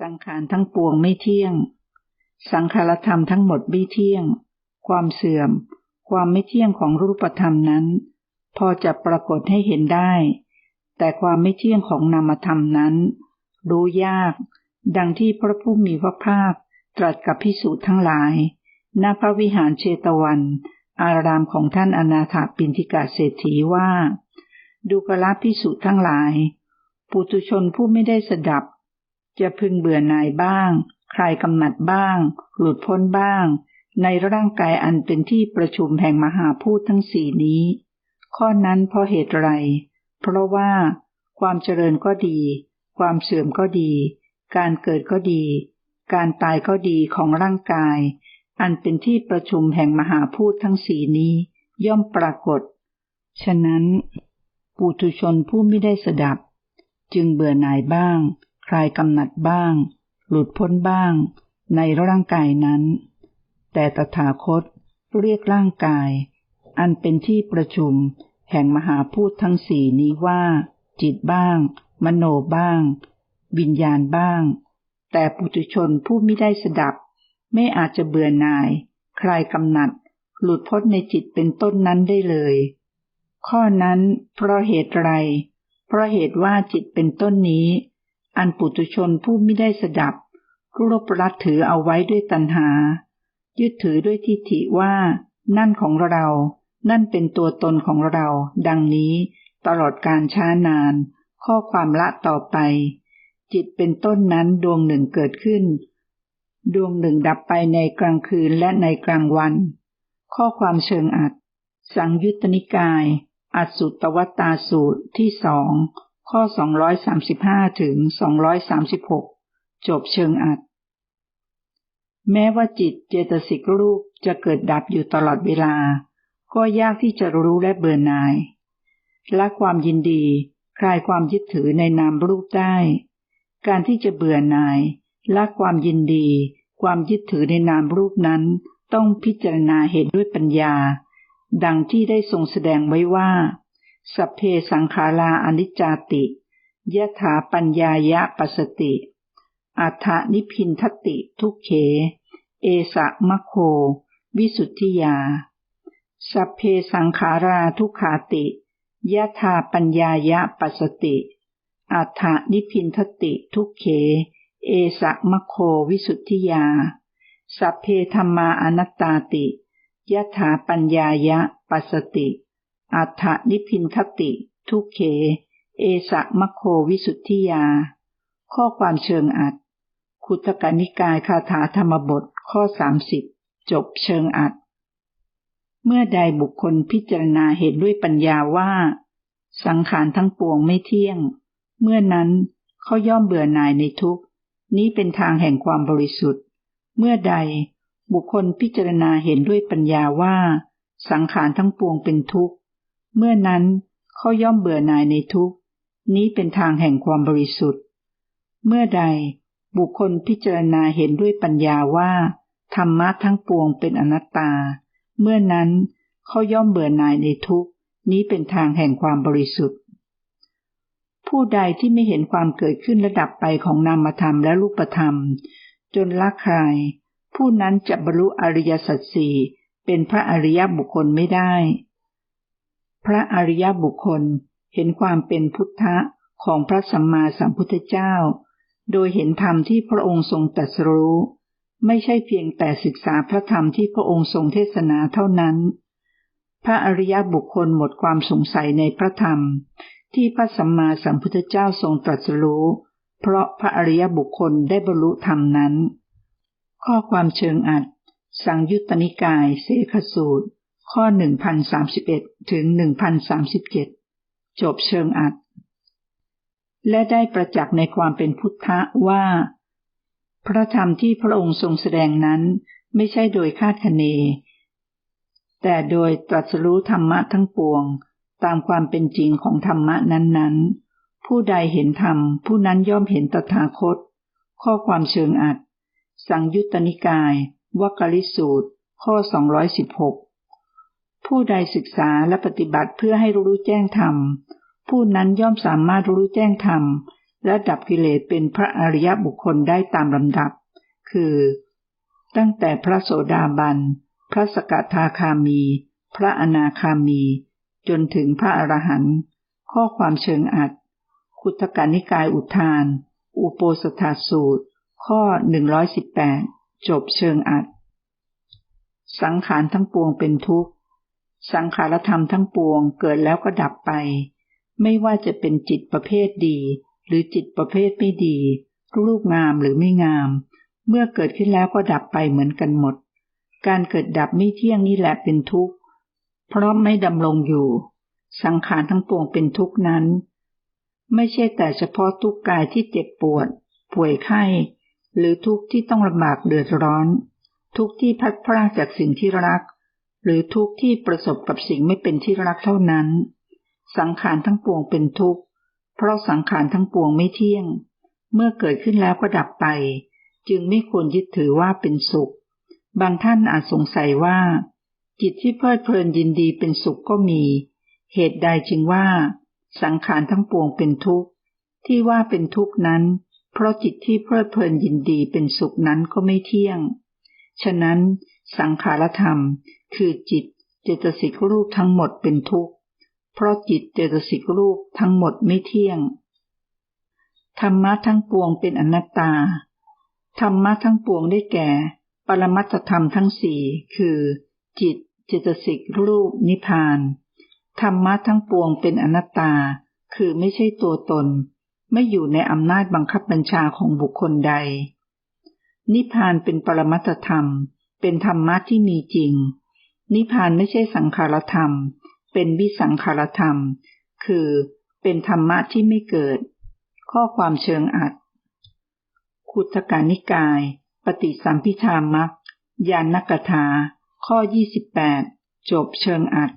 สังขารทั้งปวงไม่เที่ยง สังขารธรรมทั้งหมดไม่เที่ยง ความเสื่อม ความไม่เที่ยงของรูปธรรมนั้น พอจะปรากฏให้เห็นได้ แต่ความไม่เที่ยงของนามธรรมนั้น รู้ยาก ดังที่พระผู้มีพระภาคตรัสกับพิสูจน์ทั้งหลาย ณ พระวิหารเชตวัน อารามของท่านอนาถาปินทิกาเศรษฐีว่า ดูกระพิสูจน์ทั้งหลาย ปุตุชนผู้ไม่ได้สดับ จะพึงเบื่อหน่ายบ้าง คลายกำหนัดบ้าง หลุดพ้นบ้าง ในร่างกายอันเป็นที่ประชุมแห่งมหาพูดทั้งสี่นี้ ข้อนั้นเพราะเหตุไร เพราะว่าความเจริญก็ดี ความเสื่อมก็ดี การเกิดก็ดี การตายก็ดีของร่างกาย อันเป็นที่ประชุมแห่งมหาพูดทั้งสีนี้ ย่อมปรากฏ ฉะนั้น ปุถุชนผู้ไม่ได้สดับ จึงเบื่อหน่ายบ้าง ลายกำหนัดบ้าง หลุดพ้นบ้าง ในร่างกายนั้น แต่ตถาคตเรียกร่างกาย อันเป็นที่ประชุมแห่งมหาพูดทั้งสี่นี้ว่า จิตบ้าง มโนบ้าง วิญญาณบ้าง แต่ปุถุชนผู้ไม่ได้สดับ ไม่อาจจะเบื่อหน่าย คลายกำหนัด หลุดพ้นในจิตเป็นต้นนั้นได้เลย ข้อนั้นเพราะเหตุไร เพราะเหตุว่าจิตเป็นต้นนี้ อันปุตุชนผู้ไม่ได้สดับรบรัดถือเอาไว้ด้วยตัณหา ยึดถือด้วยทิฏฐิว่า นั่นของเรา นั่นเป็นตัวตนของเรา ดังนี้ ตลอดการช้านาน ข้อความละต่อไป จิตเป็นต้นนั้นดวงหนึ่งเกิดขึ้น ดวงหนึ่งดับไปในกลางคืนและในกลางวัน ข้อความเชิงอัด สังยุตตนิกาย อัสุตวัตตาสูตรที่สอง ข้อ 235 ถึง 236 จบเชิงอัด แม้ว่าจิตเจตสิกรูปจะเกิดดับอยู่ตลอดเวลา ก็ยากที่จะรู้และเบื่อหน่าย ละความยินดี คลายความยึดถือในนามรูปได้ การที่จะเบื่อหน่ายละความยินดี ความยึดถือในนามรูปนั้น ต้องพิจารณาเหตุด้วยปัญญา ดังที่ได้ทรงแสดงไว้ว่า สัพเพสังขาราอนิจจติยะถาปัญญายะปัสติ อัฏฐนิพินทติทุกเข เอสะมะโค วิสุทธิยา สัพเพสังขาราทุขาติยะถาปัญญายะปัสติ อัฏฐนิพินทติทุกเข เอสะมะโควิสุทธิยา สัพเพธรรมาอนัตตาติยะถาปัญญายะปัสติ อัฏฐนิพินคติ ทุกเข เอสะมะโควิสุทธิยา ข้อความเชิงอัดคุตกนิกายคาถาธรรมบทข้อสามสิบจบเชิงอัด เมื่อใดบุคคลพิจารณาเห็นด้วยปัญญาว่า สังขารทั้งปวงไม่เที่ยง เมื่อนั้นเขาย่อมเบื่อหน่ายในทุกนี้เป็นทางแห่งความบริสุทธิ์ เมื่อใดบุคคลพิจารณาเห็นด้วยปัญญาว่า สังขารทั้งปวงเป็นทุกข์ เมื่อนั้นเขาย่อมเบื่อหน่ายในทุกนี้เป็นทางแห่งความบริสุทธิ์ เมื่อใดบุคคลพิจารณาเห็นด้วยปัญญาว่าธรรมะทั้งปวงเป็นอนัตตา เมื่อนั้นเขาย่อมเบื่อหน่ายในทุกนี้เป็นทางแห่งความบริสุทธิ์ ผู้ใดที่ไม่เห็นความเกิดขึ้นระดับไปของนามธรรมและรูปธรรม จนละคลาย ผู้นั้นจะบรรลุอริยสัจสี่เป็นพระอริยบุคคลไม่ได้ พระอริยบุคคลเห็นความเป็นพุทธะของพระสัมมาสัมพุทธเจ้า โดยเห็นธรรมที่พระองค์ทรงตรัสรู้ ไม่ใช่เพียงแต่ศึกษาพระธรรมที่พระองค์ทรงเทศนาเท่านั้น พระอริยบุคคลหมดความสงสัยในพระธรรม ที่พระสัมมาสัมพุทธเจ้าทรงตรัสรู้ เพราะพระอริยบุคคลได้บรรลุธรรมนั้น ข้อความเชิงอัด สังยุตตนิกาย เสขสูตร ข้อ 1031 ถึง 1037 จบเชิงอัด และได้ประจักษ์ในความเป็นพุทธะว่า พระธรรมที่พระองค์ทรงแสดงนั้นไม่ใช่โดยคาดคะเน แต่โดยตรัสรู้ธรรมะทั้งปวง ตามความเป็นจริงของธรรมะนั้นๆ ผู้ใดเห็นธรรม ผู้นั้นย่อมเห็นตถาคต ข้อความเชิงอัด สังยุตตนิกาย วกลิสูตร ข้อ 216 ผู้ใดศึกษาและปฏิบัติเพื่อให้รู้แจ้งธรรม ผู้นั้นย่อมสามารถรู้แจ้งธรรม และดับกิเลสเป็นพระอริยบุคคลได้ตามลำดับ คือ ตั้งแต่พระโสดาบัน พระสกทาคามี พระอนาคามี จนถึงพระอรหันต์ ข้อความเชิงอัด คุตกานิกายอุทาน อุโปสถาสูตร ข้อ 118 จบเชิงอัด สังขารทั้งปวงเป็นทุกข์ สังขารธรรมทั้งปวงเกิดแล้วก็ดับไป ไม่ว่าจะเป็นจิตประเภทดี หรือจิตประเภทไม่ดี รูปงามหรือไม่งาม เมื่อเกิดขึ้นแล้วก็ดับไปเหมือนกันหมด การเกิดดับไม่เที่ยงนี่แหละเป็นทุกข์ เพราะไม่ดำรงอยู่ สังขารทั้งปวงเป็นทุกข์นั้น ไม่ใช่แต่เฉพาะทุกข์กายที่เจ็บปวด ป่วยไข้ หรือทุกข์ที่ต้องลำบากเดือดร้อน ทุกข์ที่พัดพรากจากสิ่งที่รัก หรือทุกข์ที่ประสบกับสิ่งไม่เป็นที่รักเท่านั้น สังขารทั้งปวงเป็นทุกข์ เพราะสังขารทั้งปวงไม่เที่ยง เมื่อเกิดขึ้นแล้วก็ดับไป จึงไม่ควรยึดถือว่าเป็นสุข บางท่านอาจสงสัยว่า จิตที่เพลิดเพลินยินดีเป็นสุขก็มี เหตุใดจึงว่า สังขารทั้งปวงเป็นทุกข์ ที่ว่าเป็นทุกข์นั้น เพราะจิตที่เพลิดเพลินยินดีเป็นสุขนั้นก็ไม่เที่ยง ฉะนั้น สังขารธรรม คือจิตเจตสิกรูปทั้งหมดเป็นทุกข์ เพราะจิตเจตสิกรูปทั้งหมดไม่เที่ยง ธรรมะทั้งปวงเป็นอนัตตา ธรรมะทั้งปวงได้แก่ ปรมัตธรรมทั้งสี่คือ จิตเจตสิกรูปนิพพาน ธรรมะทั้งปวงเป็นอนัตตา คือไม่ใช่ตัวตน ไม่อยู่ในอำนาจบังคับบัญชาของบุคคลใด นิพพานเป็นปรมัตธรรม เป็นธรรมะที่มีจริง นิพพานไม่ใช่สังขารธรรม เป็นวิสังขารธรรม คือเป็นธรรมะที่ไม่เกิด ข้อความเชิงอัดขุทกานิกาย ปฏิสัมพิธามักยานนักถา ข้อ 28 จบเชิงอัด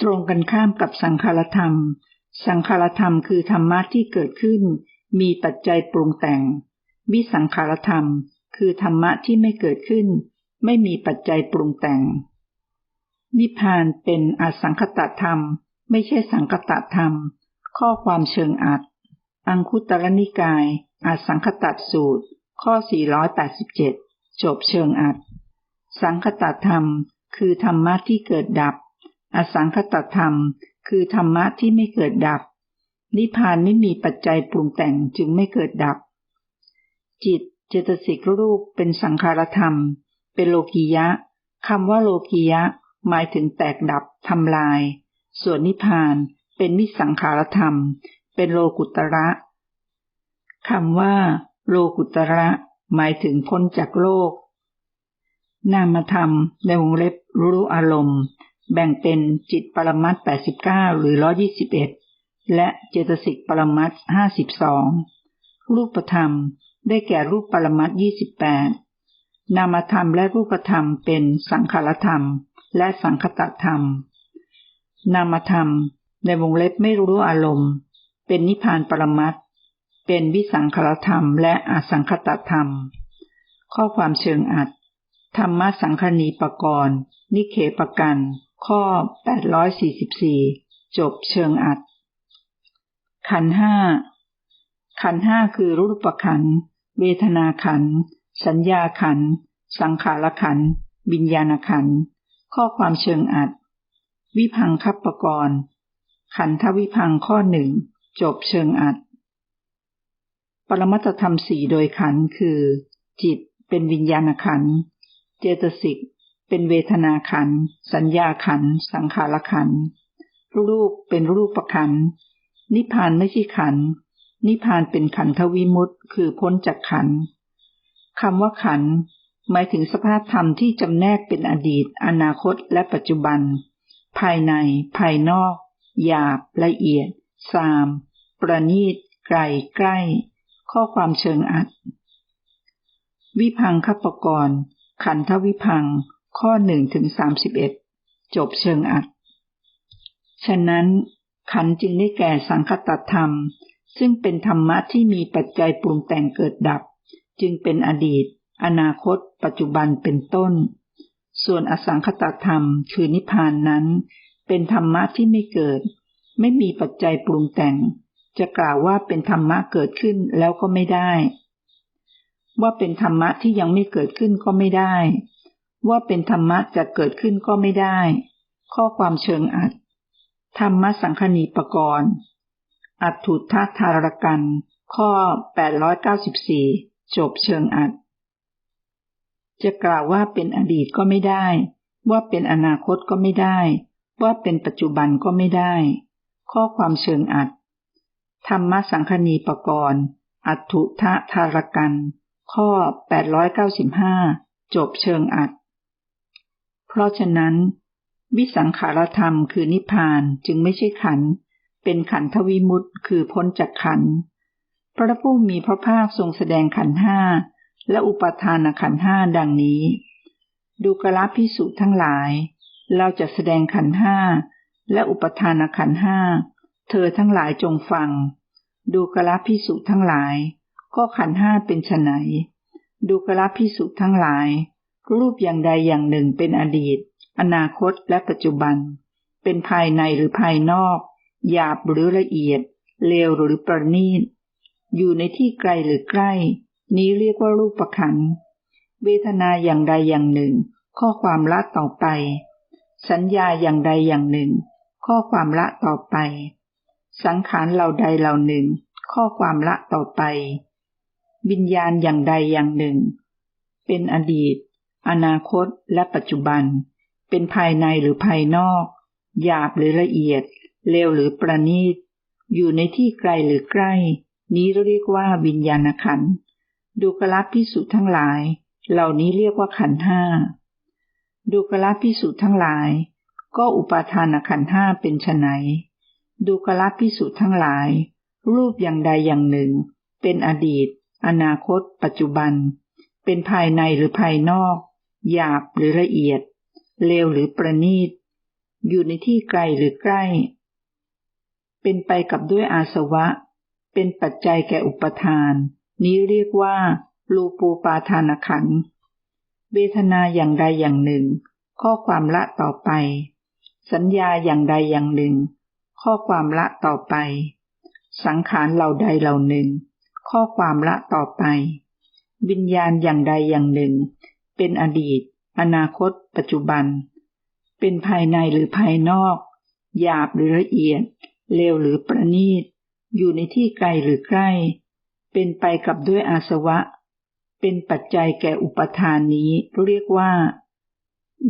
ตรงกันข้ามกับสังขารธรรม สังขารธรรมคือธรรมะที่เกิดขึ้น มีปัจจัยปรุงแต่ง วิสังขารธรรม คือธรรมะที่ไม่เกิดขึ้น ไม่มีปัจจัยปรุงแต่ง นิพพานเป็นอสังคตธรรม ไม่ใช่สังคตธรรม ข้อความเชิงอัด อังคุตรนิกายอสังคตสูตร ข้อ 487 จบเชิงอัด สังคตธรรม คือธรรมะที่เกิดดับ อสังคตธรรม คือธรรมะที่ไม่เกิดดับ นิพพานไม่มีปัจจัยปรุงแต่งจึงไม่เกิดดับ จิต เจตสิกรูปเป็นสังขารธรรม เป็นโลกียะคำว่าโลกียะ หมายถึงแตกดับทำลาย ส่วนนิพพานเป็นมิสังขารธรรม เป็นโลกุตระคำว่า โลกุตระ หมายถึงพ้นจากโลก นามธรรมในวงเล็บรู้อารมณ์ แบ่งเป็นจิตปรมัต89 หรือ 121 และเจตสิกปรมัต52 รูปธรรม ได้แก่รูปปรมัต28นามธรรมและรูปธรรมเป็นสังขารธรรม และสังคตธรรม นามธรรมในวงเล็บไม่รู้อารมณ์ เป็นนิพพานปรมัตเป็นวิสังขารธรรม และอสังคตธรรม ข้อความเชิงอัด ธรรมสังคณีปกรณ์นิเคปกัน ข้อ 844 จบเชิงอัด ขันห้า ขันห้าคือรูปขัน เวทนาขัน สัญญาขัน สังขารขันวิญญาณขัน ข้อความเชิงอัด วิพังคับประกรณ์ ขันธวิพังข้อหนึ่ง จบเชิงอัด ปรมัตธรรมสี่โดยขันคือ จิตเป็นวิญญาณขัน เจตสิกเป็นเวทนาขัน สัญญาขัน สังขารขัน รูปเป็นรูปประขัน นิพพานไม่ใช่ขัน นิพพานเป็นขันทวิมุตต์คือพ้นจากขันคำว่าขันหมายถึงสภาพธรรมที่จำแนกเป็นอดีต อนาคต และปัจจุบัน ภายใน ภายนอก หยาบ ละเอียด สาม ประณีต ไกล ใกล้ ข้อความเชิงอัด วิพังคปกรณ์ ขันธวิพัง ข้อหนึ่งถึงสามสิบเอ็ด จบเชิงอัด ฉะนั้น ขันจึงได้แก่สังคตธรรม ซึ่งเป็นธรรมะที่มีปัจจัยปรุงแต่งเกิดดับ จึงเป็นอดีต อนาคต ปัจจุบันเป็นต้น ส่วนอสังคตธรรม คือนิพพานนั้น เป็นธรรมะที่ไม่เกิด ไม่มีปัจจัยปรุงแต่ง จะกล่าวว่าเป็นธรรมะเกิดขึ้นแล้วก็ไม่ได้ ว่าเป็นธรรมะที่ยังไม่เกิดขึ้นก็ไม่ได้ ว่าเป็นธรรมะจะเกิดขึ้นก็ไม่ได้ ข้อความเชิงอัดธรรมะสังคณีปกรณ์ อัตถุทัธารกัน ข้อ 894 จบเชิงอัด จะกล่าวว่าเป็นอดีตก็ไม่ได้ ว่าเป็นอนาคตก็ไม่ได้ ว่าเป็นปัจจุบันก็ไม่ได้ ข้อความเชิงอัด ธรรมสังคณีปกรณ์ อัตถุทะธารกัน ข้อ 895 จบเชิงอัด เพราะฉะนั้น วิสังขารธรรมคือนิพพานจึงไม่ใช่ขันธ์ เป็นขันธวิมุตต์คือพ้นจากขัน พระผู้มีพระภาคทรงแสดงขันห้าและอุปทานขันห้าดังนี้ ดูกระพิสุทั้งหลาย เราจะแสดงขันห้าและอุปทานขันห้า เธอทั้งหลายจงฟัง ดูกระพิสุทั้งหลาย ก็ขันห้าเป็นไนดูกระพิสุทั้งหลาย รูปอย่างใดอย่างหนึ่งเป็นอดีต อนาคตและปัจจุบัน เป็นภายในหรือภายนอก หยาบหรือละเอียด เลวหรือประณีต อยู่ในที่ไกลหรือใกล้ นี้เรียกว่ารูปประคัน เวทนาอย่างใดอย่างหนึ่ง ข้อความละต่อไป สัญญาอย่างใดอย่างหนึ่ง ข้อความละต่อไป สังขารเหล่าใดเหล่าหนึ่ง ข้อความละต่อไป วิญญาณอย่างใดอย่างหนึ่ง เป็นอดีต อนาคตและปัจจุบัน เป็นภายในหรือภายนอก หยาบหรือละเอียด เลวหรือประณีต อยู่ในที่ไกลหรือใกล้ นี้เรียกว่าวิญญาณขัน ดูกลัพิสุทั้งหลาย เหล่านี้เรียกว่าขันห้า ดูกลัพิสุทั้งหลาย ก็อุปาทานขันห้าเป็นไนดูกลัพิสุทั้งหลาย รูปอย่างใดอย่างหนึ่ง เป็นอดีต อนาคต ปัจจุบัน เป็นภายในหรือภายนอก หยาบหรือละเอียด เลวหรือประณีต อยู่ในที่ไกลหรือใกล้ เป็นไปกับด้วยอาสวะ เป็นปัจจัยแก่อุปทาน นี้เรียกว่าลูปูปาทานขันเวทนาอย่างใดอย่างหนึ่ง ข้อความละต่อไป สัญญาอย่างใดอย่างหนึ่ง ข้อความละต่อไป สังขารเหล่าใดเหล่าหนึ่ง ข้อความละต่อไป วิญญาณอย่างใดอย่างหนึ่ง เป็นอดีต อนาคต ปัจจุบัน เป็นภายในหรือภายนอก หยาบหรือละเอียด เลวหรือประณีต อยู่ในที่ไกลหรือใกล้ เป็นไปกับด้วยอาสวะ เป็นปัจจัยแก่อุปทานนี้เรียกว่า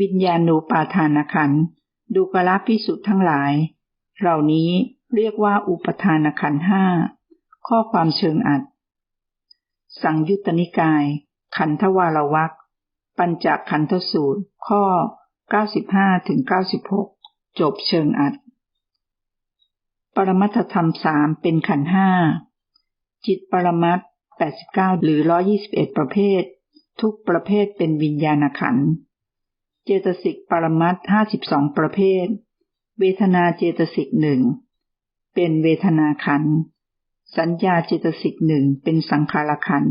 วิญญาณูปาทานขันดูกราพิสุทธ์ทั้งหลาย เหล่านี้เรียกว่าอุปทานขันห้า ข้อความเชิงอัด สังยุตตนิกาย ขันธวารวักปัญจขันธสูตร ข้อ 95-96 จบเชิงอัด ปรมัตธรรมสามเป็นขันห้า จิตปรมัตแปดสิบเก้าหรือร้อยี่สิบเอ็ดประเภท ทุกประเภทเป็นวิญญาณขัน เจตสิกปรมัตห้าสิบสองประเภท เวทนาเจตสิกหนึ่งเป็นเวทนาขัน สัญญาเจตสิกหนึ่งเป็นสังขารขัน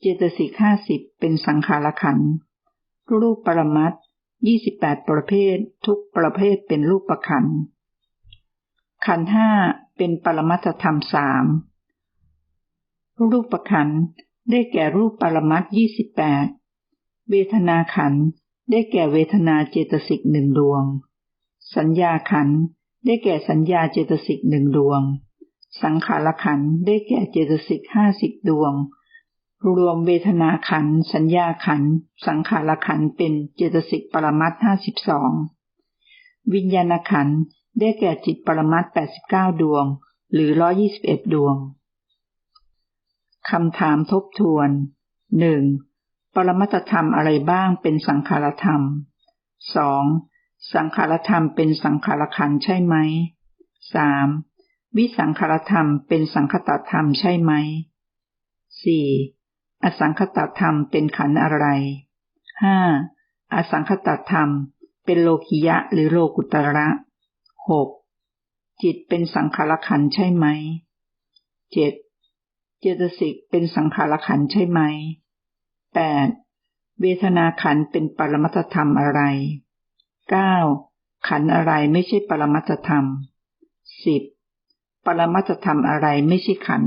เจตสิกห้าสิบเป็นสังขารขัน รูปปรมัตยี่สิบแปดประเภท ทุกประเภทเป็นรูปประขัน ขันห้าเป็นปรมัตธรรมสามรูปขันได้แก่รูปปรมัตยี่สิบแปดเวทนาขันได้แก่เวทนาเจตสิกหนึ่งดวง สัญญาขันได้แก่สัญญาเจตสิกหนึ่งดวง สังขารขันได้แก่เจตสิกห้าสิบดวง รวมเวทนาขันสัญญาขันสังขารขันเป็นเจตสิกปรมัตห้าสิบสองวิญญาณขัน ได้แก่จิตปรมัตแปดสิบเก้าดวง หรือร้อยี่สิบเอ็ดดวง คำถามทบทวนหนึ่งปรมัตธรรมอะไรบ้างเป็นสังขารธรรมสองสังขารธรรมเป็นสังขารขันใช่ไหมสามวิสังขารธรรมเป็นสังคตธรรมใช่ไหมสี่อสังคตธรรมเป็นขันอะไรห้าอสังคตธรรมเป็นโลกิยะหรือโลกุตระ หกจิตเป็นสังขารขันใช่ไหมเจ็ดเจตสิกเป็นสังขารขันใช่ไหมแปดเวทนาขันเป็นปรมัตธรรมอะไรเก้าขันอะไรไม่ใช่ปรมัตธรรมสิบปรมัตธรรมอะไรไม่ใช่ขัน